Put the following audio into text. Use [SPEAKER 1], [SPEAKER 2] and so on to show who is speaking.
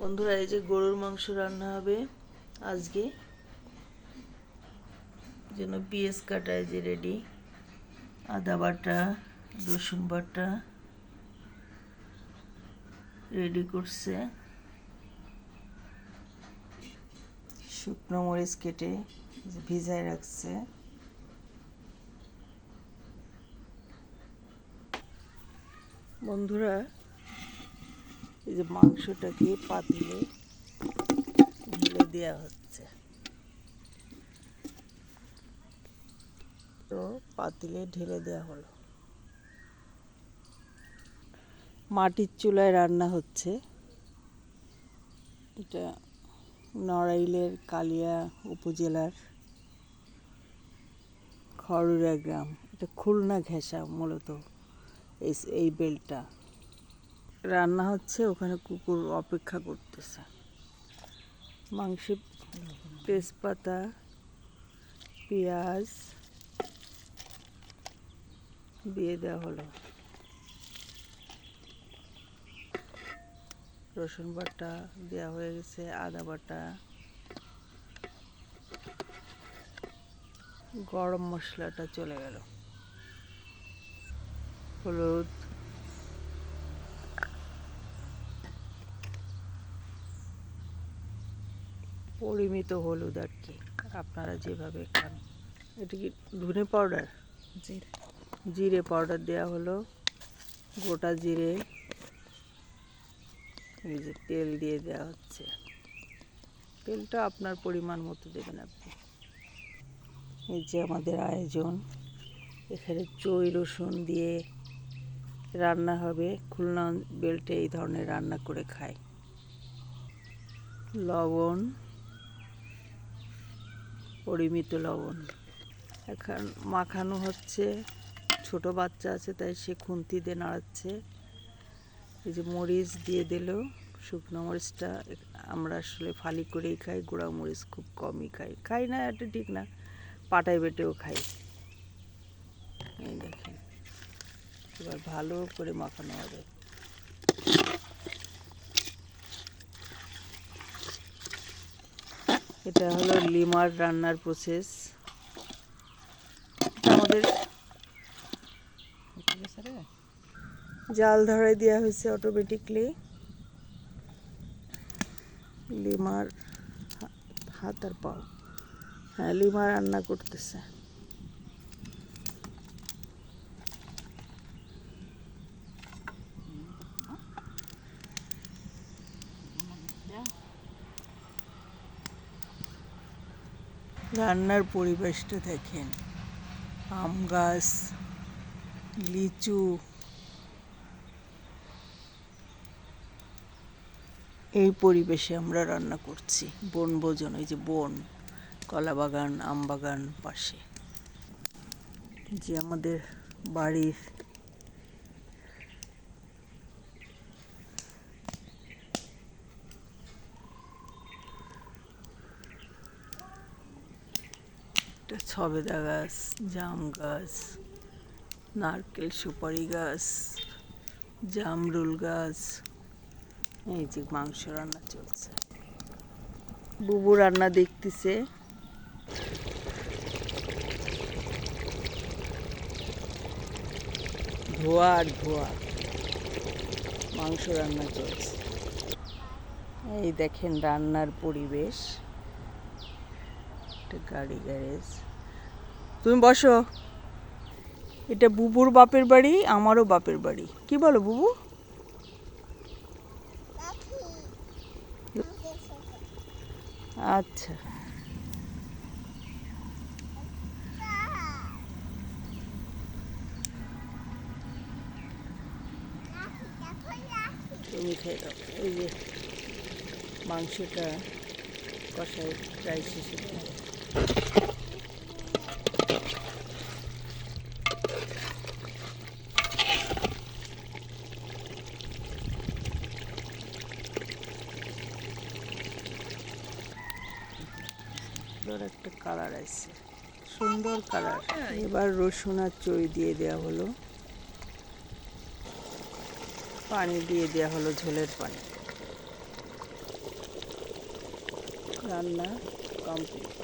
[SPEAKER 1] বন্ধুরা, এই যে গরুর মাংস রান্না হবে আজকে। জন্য পিএস কাটা, এই যে রেডি আদা বাটা, রসুন বাটা রেডি করছে। শুকনো মরিচ কেটে ভিজায় রাখছে। বন্ধুরা এই যে মাংসটাকে পাতিলে ঢেলে দেওয়া হচ্ছে। তো পাতিলে ঢেলে দেওয়া হলো। মাটির চুলায় রান্না হচ্ছে। এটা নড়াইলের কালিয়া উপজেলার খড়ুরা গ্রাম। এটা খুলনা ঘেঁষা মূলত এই বেলটা। রান্না হচ্ছে, ওখানে কুকুর অপেক্ষা করতেছে। মাংসে তেজপাতা, পেঁয়াজ দিয়ে দেওয়া হলো। রসুন বাটা দেওয়া হয়ে গেছে, আদা বাটা, গরম মশলাটা চলে গেল। হলুদ পরিমিত হলুদ আর কি। আপনারা যেভাবে খান। এটা কি ধনে পাউডার?
[SPEAKER 2] জিরে।
[SPEAKER 1] জিরে পাউডার দেওয়া হলো। গোটা জিরে। এই যে তেল দিয়ে দেওয়া হচ্ছে। তেলটা আপনার পরিমাণ মতো দেবেন আপনি। এই যে আমাদের আয়োজন। এখানে চই রসুন দিয়ে রান্না হবে। খুলনা বেল্টে এই ধরনের রান্না করে খায়। লবণ। পরিমিত লবণ। এখন মাখানো হচ্ছে, ছোট বাচ্চা আছে তাই সে খুন্তি দিয়ে নাড়াচ্ছে। এই যে মরিচ দিয়ে দিল, শুকনো মরিচটা আমরা আসলে ফালি করেই খাই, গুঁড়া মরিচ খুব কমই খাই। খাই না, এটা ঠিক না, পাটায় বেটেও খাই। এই দেখেন, এবার ভালো করে মাখানো হবে। এটা হলো লিমার রান্নার প্রসেস আমাদের জাল ধরাই দেওয়া হয়েছে অটোমেটিকলি লিমার হাত আর পাও। হ্যাঁ লিমা রান্না করতেছে। রান্নার পরিবেশটা দেখেন। আম গাছ, লিচু। এই পরিবেশে আমরা রান্না করছি। বনভোজন এই যে বন, কলা বাগান, আম বাগান পাশে। যে আমাদের বাড়ির একটা ছবেদা গাছ, জাম গাছ, নারকেল সুপারি গাছ, জামরুল গাছ, এই যে মাংস রান্না চলছে। বুবু রান্না দেখতেছে। ধোয়া আর ধোয়া, মাংস রান্না চলছে। এই দেখেন রান্নার পরিবেশ। একটা গাড়ি, গ্যারেজ। তুমি বসো। এটা বুবুর বাপের বাড়ি, আমারও বাপের বাড়ি। কি বলো বুবু? আচ্ছা। তুমি খেয়ে দাও এই যে মাংসটা কষায় প্রায় শেষে। সুন্দর একটা কালার আছে। সুন্দর কালার। এবার রসুন আর চই দিয়ে দেওয়া হলো। পানি দিয়ে দেওয়া হলো ঝোলের পানি। রান্না কমপ্লিট